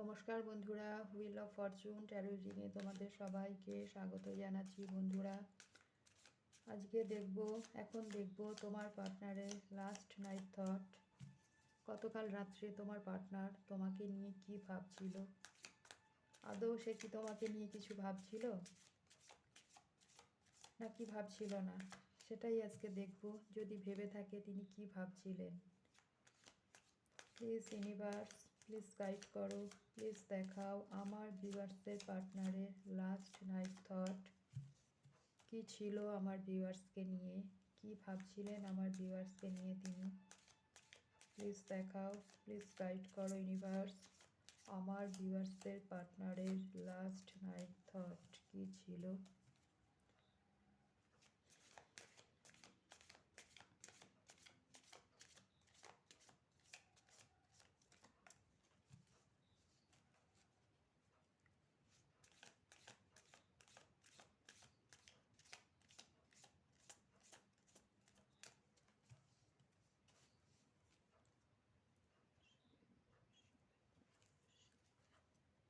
নমস্কার বন্ধুরা wheel of fortune tarot রিডিংয়ে তোমাদের সবাইকে স্বাগত জানাচ্ছি বন্ধুরা। আজকে দেখব, এখন দেখব তোমার পার্টনারের লাস্ট নাইট থট গতকাল রাত্রে তোমার পার্টনার তোমাকে নিয়ে কি ভাবছিল? আদৌ সে কি তোমাকে নিয়ে কিছু ভাবছিল? না কি ভাবছিল না? সেটাই আজকে দেখব, যদি ভেবে থাকে তিনি কি ভাবছিলেন? প্লিজ ইউনিভার্স প্লিজ গাইড করো, প্লিজ দেখাও আমার ভিউয়ার্সদের পার্টনারের লাস্ট নাইট থট কি ছিল আমার ভিউয়ার্সকে নিয়ে? কি ভাবছিলেন আমার ভিউয়ার্সকে নিয়ে তিনি? প্লিজ দেখাও, প্লিজ গাইড করো ইউনিভার্স আমার ভিউয়ার্সদের পার্টনারের লাস্ট নাইট থট কি ছিল?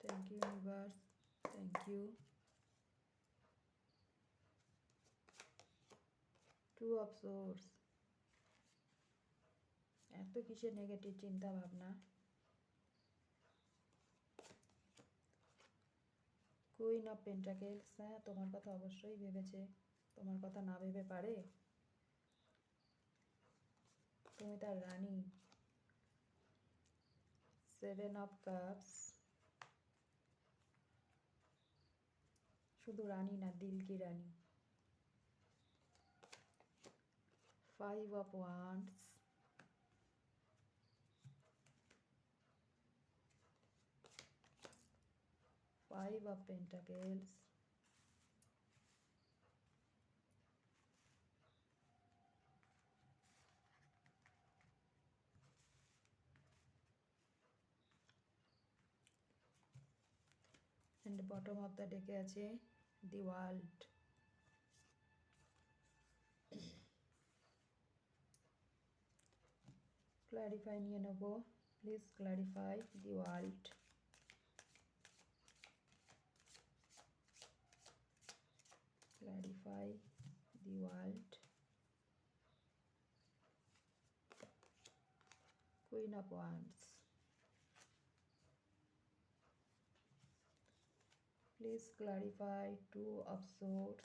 Thank you, universe. Thank you. Two of Swords. এত কিসের নেগেটিভ চিন্তা ভাবনা কুইন অফ পেন্টাকেলস হ্যাঁ তোমার কথা অবশ্যই ভেবেছে তোমার কথা না ভেবে পারে তুমি তার রানী সেভেন অফ কাপস শুধু রানী না দিল কি রানী। Five of wands five of pentacles and bottom of the deck আছে। the world ক্লারিফাই নিয়ে নেব please clarify the world clarify the world queen of wands Please clarify two of swords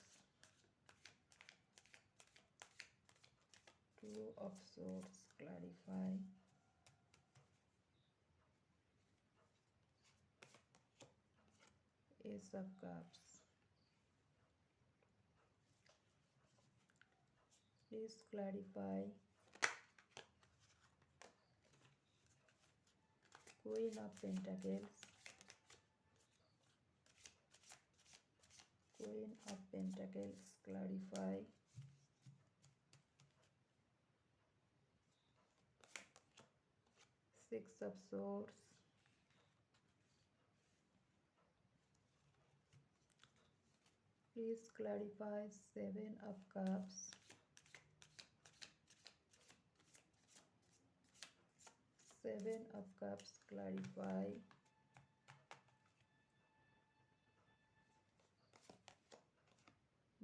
two of swords clarify. Ace of cups. Please clarify. Queen of pentacles queen of pentacles clarify. Six of swords please clarify seven of cups. Seven of cups clarify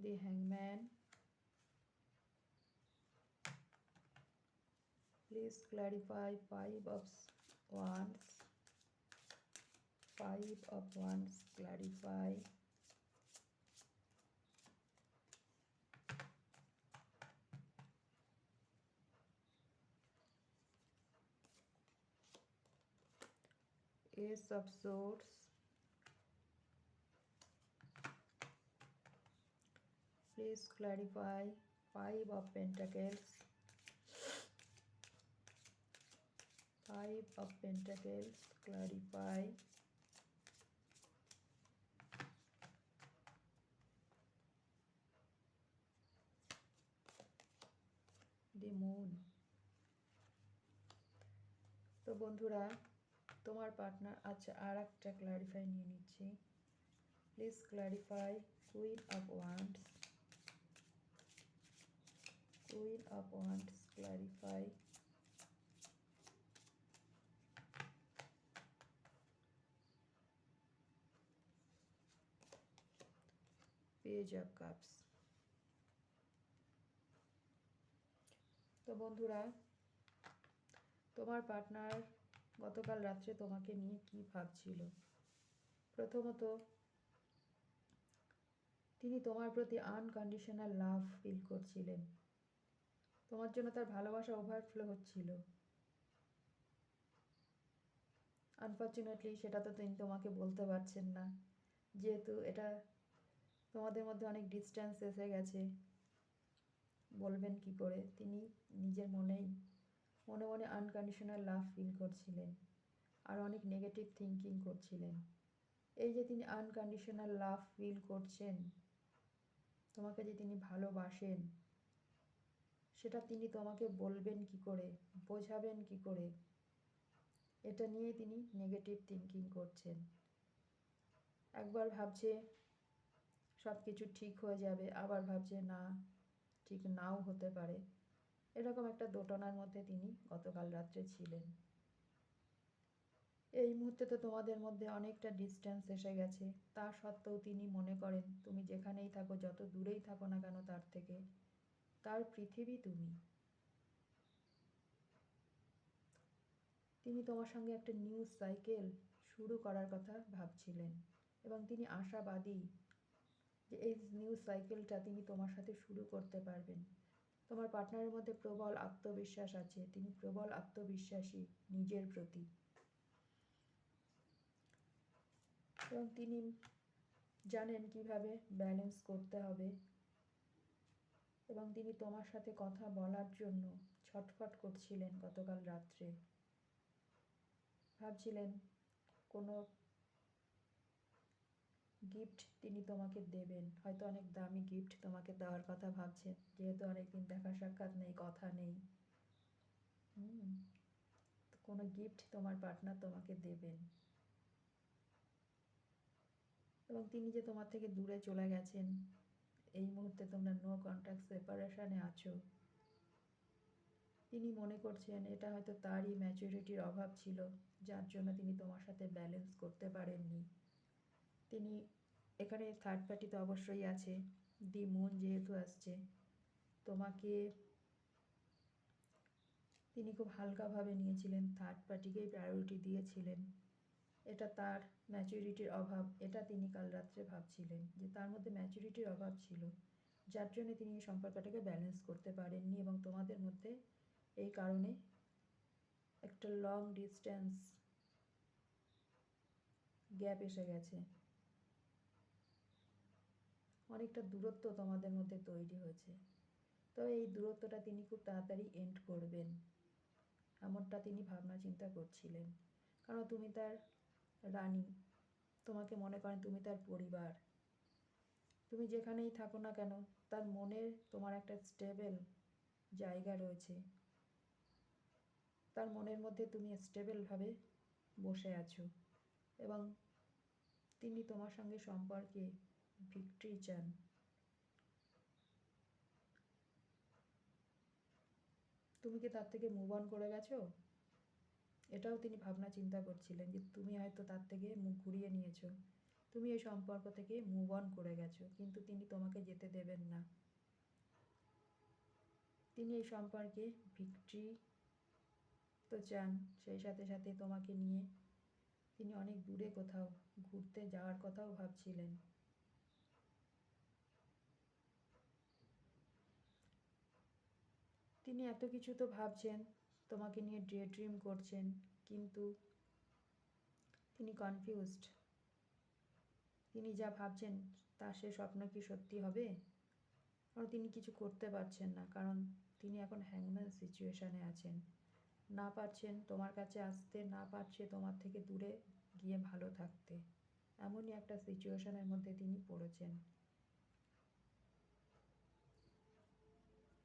the hangman. Please clarify five of wands five of wands clarify. Ace of swords please clarify five of pentacles five of pentacles clarify the moon তো বন্ধুরা তোমার partner আচ্ছা আর একটা clarify নিয়ে নিচ্ছি please clarify queen of wands Queen of clarify. Page of Cups. তো বন্ধুরা, তোমার পার্টনার গতকাল রাত্রে তোমাকে নিয়ে কি ভাবছিল প্রথমত, তিনি তোমার প্রতি আনকন্ডিশনাল লাভ ফিল করছিলেন তোমার জন্য তার ভালোবাসা ওভারফ্লো হচ্ছিল। আনফর্চুনেটলি সেটা তো তিনি তোমাকে বলতে পারছেন না। যেহেতু এটা তোমাদের মধ্যে অনেক ডিস্ট্যান্স এসে গেছে। বলবেন কি করে? তিনি নিজের মনেই, মনে মনে আনকন্ডিশনাল লাভ ফিল করছিলেন আর অনেক নেগেটিভ থিঙ্কিং করছিলেন। এই যে তিনি আনকন্ডিশনাল লাভ ফিল করছেন, তোমাকে যে তিনি ভালোবাসেন সেটা তিনি তোমাকে বলবেন কি করে? বোঝাবেন কি করে? এটা নিয়ে তিনি নেগেটিভ থিঙ্কিং করছেন। একবার ভাবছে সব কিছু ঠিক হয়ে যাবে, আবার ভাবছে না, ঠিক নাও হতে পারে। এরকম একটা দোটনার মধ্যে তিনি গতকাল রাত্রে ছিলেন। এই মুহূর্তে তো তোমাদের মধ্যে অনেকটা ডিস্টেন্স এসে গেছে। তা সত্ত্বেও তিনি মনে করেন, তুমি যেখানেই থাকো, যত দূরেই থাকো না কেন তার থেকে তার পৃথিবী তুমি? তিনি তোমার সঙ্গে একটা নিউ সাইকেল শুরু করার কথা ভাবছিলেন এবং তিনি আশাবাদী যে এই নিউ সাইকেলটা তিনি তোমার সাথে শুরু করতে পারবেন। তোমার পার্টনারের মধ্যে প্রবল আত্মবিশ্বাস আছে। তিনি প্রবল আত্মবিশ্বাসী নিজের প্রতি। এবং তিনি জানেন কীভাবে ব্যালেন্স করতে হবে। এবং তিনি তোমার সাথে কথা বলার জন্য ছটফট করছিলেন গতকাল রাত্রে। ভাবছিলেন, কোনো গিফট তিনি তোমাকে দেবেন। হয়তো অনেক দামি গিফট তোমাকে দেওয়ার কথা ভাবছেন। যেহেতু অনেকদিন দেখা সাক্ষাৎ নেই, কথা নেই। কোনো গিফট তোমার পার্টনার তোমাকে দেবেন। এবং তিনি যে তোমার থেকে দূরে চলে গেছেন এই মুহূর্তে তোমরা নো কন্ট্যাক্ট সেপারেশনে আছো। তিনি মনে করছেন এটা হয়তো তারই ম্যাচুরিটির অভাব ছিল, যার জন্য তিনি তোমার সাথে ব্যালেন্স করতে পারেননি। তিনি এখানে থার্ড পার্টি তো অবশ্যই আছে দি মুন যেহেতু আসছে। তোমাকে তিনি খুব হালকাভাবে নিয়েছিলেন থার্ড পার্টিকেই প্রায়োরিটি দিয়েছিলেন। এটা তার ম্যাচুরিটির অভাব, এটা তিনি কাল রাত্রে ভাবছিলেন যে তার মধ্যে ম্যাচুরিটির অভাব ছিল। যার জন্য তিনি এই সম্পর্কটাকে ব্যালেন্স করতে পারেননি এবং তোমাদের মধ্যে এই কারণে একটা লং ডিস্টেন্স গ্যাপ এসে গেছে। অনেকটা দূরত্ব তোমাদের মধ্যে তৈরি হয়েছে। তো এই দূরত্বটা তিনি খুব তাড়াতাড়ি এন্ড করবেন, এমনটা তিনি ভাবনা চিন্তা করছিলেন। কারণ তুমি তার রানী, তোমাকে মনে করেন তুমি তার পরিবার। তুমি যেখানেই থাকো না কেন, তার মনে তোমার একটা স্টেবল জায়গা রয়েছে। তার মনের মধ্যে তুমি স্টেবলভাবে বসে আছো এবং তিনি তোমার সঙ্গে সম্পর্কে ভিক্টরি চান। তুমি কি তার থেকে মুভ অন করে গেছো? এটাও তিনি ভাবনা চিন্তা করছিলেন যে তুমি হয়তো তার থেকে মুখ ঘুরিয়ে নিয়েছো। তুমি এই সম্পর্ক থেকে মুভ অন করে গেছো, কিন্তু তিনি তোমাকে যেতে দেবেন না। তিনি এই সম্পর্কে ভিক্টরি তো চান, সেই সাথে সাথে তোমাকে নিয়ে তিনি অনেক দূরে কোথাও ঘুরতে যাওয়ার কথাও ভাবছিলেন। তিনি এত কিছু তো ভাবছেন তোমাকে নিয়ে ডে ড্রিম করছেন, কিন্তু তিনি কনফিউজড তিনি যা ভাবছেন, তা সে স্বপ্ন কি সত্যি হবে? কারণ তিনি কিছু করতে পারছেন না, কারণ তিনি এখন হ্যাংম্যান সিচুয়েশানে আছেন। না পারছেন তোমার কাছে আসতে, না পারছে তোমার থেকে দূরে গিয়ে ভালো থাকতে। এমনই একটা সিচুয়েশনের মধ্যে তিনি পড়েছেন।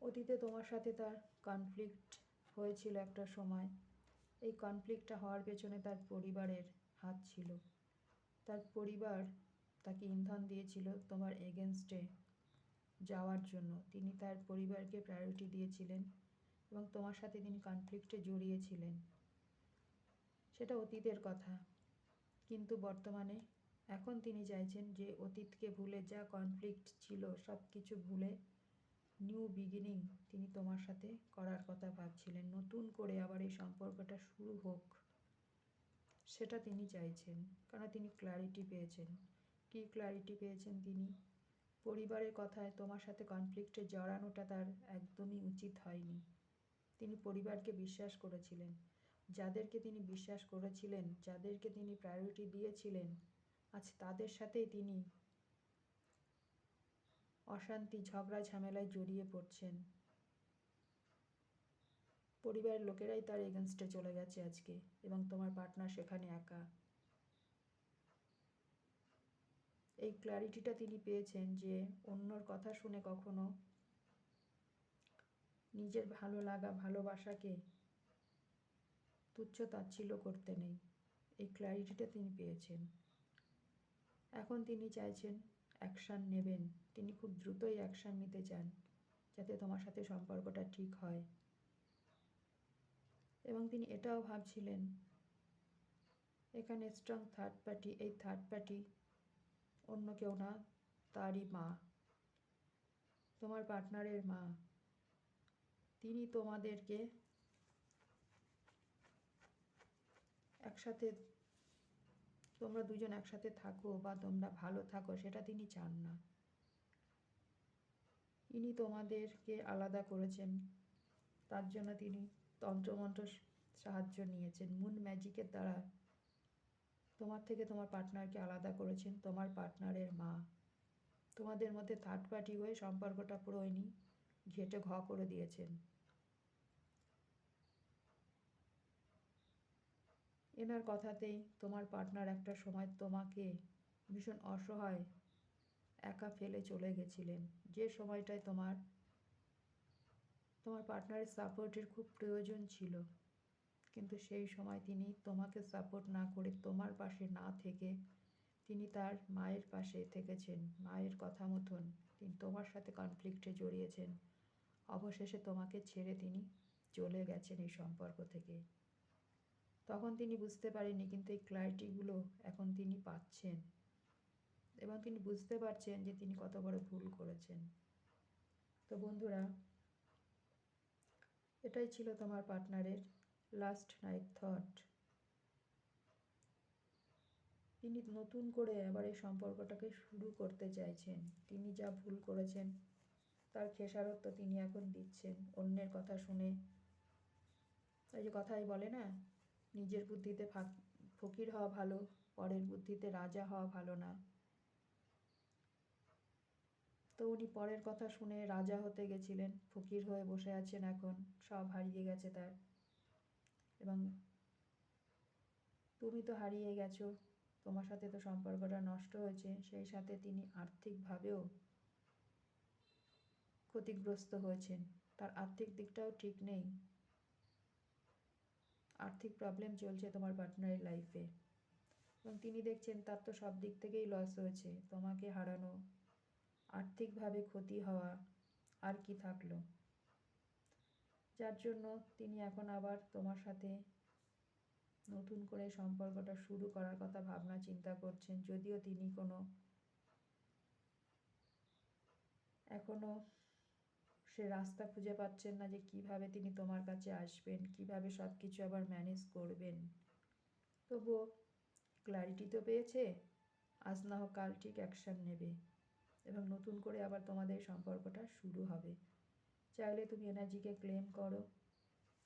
অতীতে তোমার সাথে তার কনফ্লিক্ট হয়েছিল একটা সময়। এই কনফ্লিক্টটা হওয়ার পেছনে তার পরিবারের হাত ছিল। তার পরিবার তাকে ইন্ধন দিয়েছিল তোমার এগেনস্টে যাওয়ার জন্য। তিনি তার পরিবারকে প্রায়োরিটি দিয়েছিলেন এবং তোমার সাথে তিনি কনফ্লিক্টে জড়িয়েছিলেন। সেটা অতীতের কথা। কিন্তু বর্তমানে এখন তিনি চাইছেন যে অতীতকে ভুলে যা কনফ্লিক্ট ছিল সব কিছু ভুলে নিউ বিগিনিং তিনি তোমার সাথে করার কথা ভাবছিলেন। নতুন করে আবার এই সম্পর্কটা শুরু হোক, সেটা তিনি চাইছেন। কারণ তিনি ক্ল্যারিটি পেয়েছেন। কি ক্ল্যারিটি পেয়েছেন তিনি? পরিবারের কথায় তোমার সাথে কনফ্লিক্টে জড়ানোটা তার একদমই উচিত হয়নি। তিনি পরিবারকে বিশ্বাস করেছিলেন। যাদেরকে তিনি বিশ্বাস করেছিলেন, যাদেরকে তিনি প্রায়োরিটি দিয়েছিলেন, আজ তাদের সাথেই তিনি অশান্তি, ঝগড়া, ঝামেলায় জড়িয়ে পড়ছেন। পরিবারের লোকেরাই তার এগেনস্টে চলে গেছে আজকে এবং তোমার পার্টনার সেখানে একা। এই ক্ল্যারিটিটা তিনি পেয়েছেন যে অন্যর কথা শুনে কখনো নিজের ভালো লাগা, ভালোবাসাকে তুচ্ছ তাচ্ছিল্য করতে নেই। এই ক্ল্যারিটিটা তিনি পেয়েছেন। এখন তিনি চাইছেন অ্যাকশান নেবেন। তিনি খুব দ্রুতই অ্যাকশান নিতে চান যাতে তোমার সাথে সম্পর্কটা ঠিক হয়। এবং তিনি এটাও ভাবছিলেন, এখানে স্ট্রং থার্ড পার্টি এই থার্ড পার্টি অন্য কেউ না, তারই মা। তোমার পার্টনারের মা। তিনি তোমাদেরকে একসাথে, তোমরা দুজন একসাথে থাকো বা তোমরা ভালো থাকো, সেটা তিনি চান না। ইনি তোমাদেরকে আলাদা করেছেন। তার জন্য তিনি তন্ত্রমন্ত্র সাহায্য নিয়েছেন। মুন ম্যাজিকের দ্বারা তোমার থেকে তোমার পার্টনারকে আলাদা করেছেন। তোমার পার্টনারের মা। তোমাদের মধ্যে থার্ড পার্টি হয়ে সম্পর্কটা পুরো ইনি ঘেটে ঘ করে দিয়েছেন। এনার কথাতেই তোমার পার্টনার একটা সময় তোমাকে ভীষণ অসহায়, একা ফেলে চলে গেছিলেন। যে সময়টায় তোমার তোমার পার্টনারের সাপোর্টের খুব প্রয়োজন ছিল। কিন্তু সেই সময় তিনি তোমাকে সাপোর্ট না করে তোমার পাশে না থেকে তিনি তার মায়ের পাশে থেকেছেন। মায়ের কথা মতন তিনি তোমার সাথে কনফ্লিক্টে জড়িয়েছেন। অবশেষে তোমাকে ছেড়ে তিনি চলে গেছেন এই সম্পর্ক থেকে। তখন তিনি বুঝতে পারেননি কিন্তু এই ক্ল্যারিটিগুলো এখন তিনি পাচ্ছেন। এবং তিনি বুঝতে পারছেন যে তিনি কত বড় ভুল করেছেন। তো বন্ধুরা এটাই ছিল তোমার পার্টনারের লাস্ট নাইট থট তিনি নতুন করে আবার এই সম্পর্কটাকে শুরু করতে চাইছেন। তিনি যা ভুল করেছেন, তার খেসারত তো তিনি এখন দিচ্ছেন অন্যের কথা শুনে। ওই যে কথাই বলে না, নিজের বুদ্ধিতে ফকির হওয়া ভালো, পরের বুদ্ধিতে রাজা হওয়া ভালো না। তো উনি পরের কথা শুনে রাজা হতে গেছিলেন। ফকির হয়ে বসে আছেন এখন, সব হারিয়ে গেছে তার। এবং তুমি তো হারিয়ে গেছো, তোমার সাথে তো সম্পর্কটা নষ্ট হয়েছে, সেই সাথে তিনি আর্থিকভাবেও ক্ষতিগ্রস্ত হয়েছেন। তার আর্থিক দিকটাও ঠিক নেই। আর্থিক প্রবলেম চলছে তোমার পার্টনারের লাইফে এবং তিনি দেখছেন তার তো সব দিক থেকেই লস হয়েছে, তোমাকে হারানো আর্থিকভাবে ক্ষতি হওয়া আর কি থাকল? যার জন্য তিনি এখন আবার তোমার সাথে নতুন করে সম্পর্কটা শুরু করার কথা ভাবনা চিন্তা করছেন। যদিও তিনি কোনো এখনও সে রাস্তা খুঁজে পাচ্ছেন না যে কীভাবে তিনি তোমার কাছে আসবেন, কীভাবে সব কিছু আবার ম্যানেজ করবেন। তবুও ক্ল্যারিটি তো পেয়েছে। আজ না হোক কাল ঠিক অ্যাকশান নেবে। এবং নতুন করে আবার তোমাদের সম্পর্কটা শুরু হবে। চাইলে তুমি এনার্জিকে ক্লেম করো।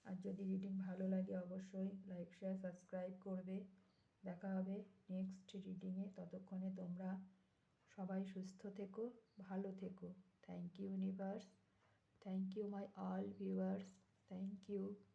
আর যদি রিডিং ভালো লাগে অবশ্যই লাইক শেয়ার সাবস্ক্রাইব করবে। দেখা হবে নেক্সট রিডিংয়ে। ততক্ষণে তোমরা সবাই সুস্থ থেকো ভালো থেকো। Thank you universe Thank you, my all viewers. Thank you.